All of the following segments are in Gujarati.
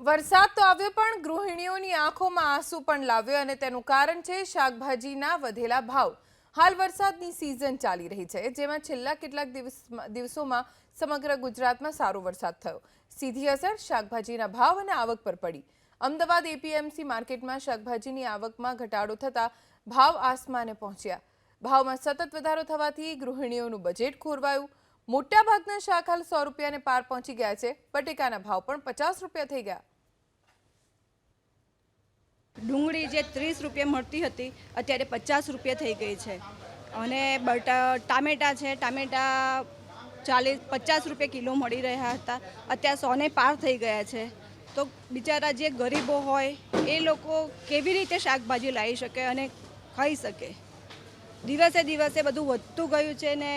વરસાદ તો આવ્યો, પણ ગૃહિણીઓની આંખોમાં આંસુ પણ લાવ્યો અને તેનું કારણ છે શાકભાજીના વધેલા ભાવ. હાલ વરસાદની સિઝન ચાલી રહી છે, જેમાં છેલ્લા કેટલાક દિવસ દિવસોમાં સમગ્ર ગુજરાતમાં સારો વરસાદ થયો. સીધી અસર શાકભાજીના ભાવ અને આવક પર પડી. અમદાવાદ એપીએમસી માર્કેટમાં શાકભાજીની આવકમાં ઘટાડો થતાં ભાવ આસમાને પહોંચ્યા. ભાવમાં સતત વધારો થવાથી ગૃહિણીઓનું બજેટ ખોરવાયું. મોટાભાગના શાક હાલ સો રૂપિયાને પાર પહોંચી ગયા છે. બટેકાના ભાવ પણ પચાસ રૂપિયા થઈ ગયા. ડુંગળી જે ત્રીસ રૂપિયા મળતી હતી, અત્યારે પચાસ રૂપિયા થઈ ગઈ છે. અને બટા, ટામેટા છે, ટામેટા ચાલીસ, પચાસ રૂપિયા કિલો મળી રહ્યા હતા. અત્યારે સોને પાર થઈ ગયા છે. તો બિચારા જે ગરીબો હોય, એ લોકો કેવી રીતે શાકભાજી લાવી શકે અને ખાઈ શકે? દિવસે દિવસે બધું વધતું ગયું છે ને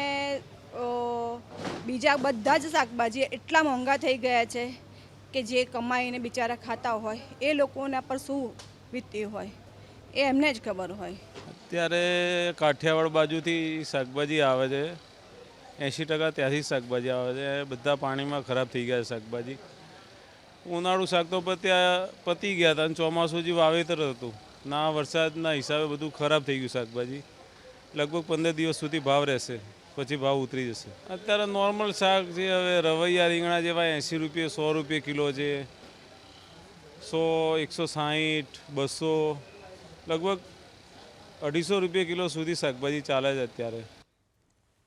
બીજા બધા જ શાકભાજી એટલા મોંઘા થઈ ગયા છે કે જે કમાઈને બિચારા ખાતા હોય, એ લોકોના પર શું વીતી હોય, એ એમને જ ખબર હોય. અત્યારે કાઠિયાવાડ બાજુથી શાકભાજી આવે છે. એંશી ટકા ત્યાંથી શાકભાજી આવે છે. બધા પાણીમાં ખરાબ થઈ ગયા શાકભાજી. ઉનાળુ શાક તો ત્યાં પતી ગયા હતા અને ચોમાસું જે વાવેતર હતું, ના વરસાદના હિસાબે બધું ખરાબ થઈ ગયું શાકભાજી. લગભગ પંદર દિવસ સુધી ભાવ રહેશે. પછી ભાવ ઉતરી જશે. અત્યારે નોર્મલ શાક જે હવે રવૈયા રીંગણા જેવા એંસી રૂપિયા, સો રૂપિયા કિલો છે. સો, એકસો સાહીઠ, બસો, લગભગ અઢીસો રૂપિયા કિલો સુધી શાકભાજી ચાલે છે અત્યારે.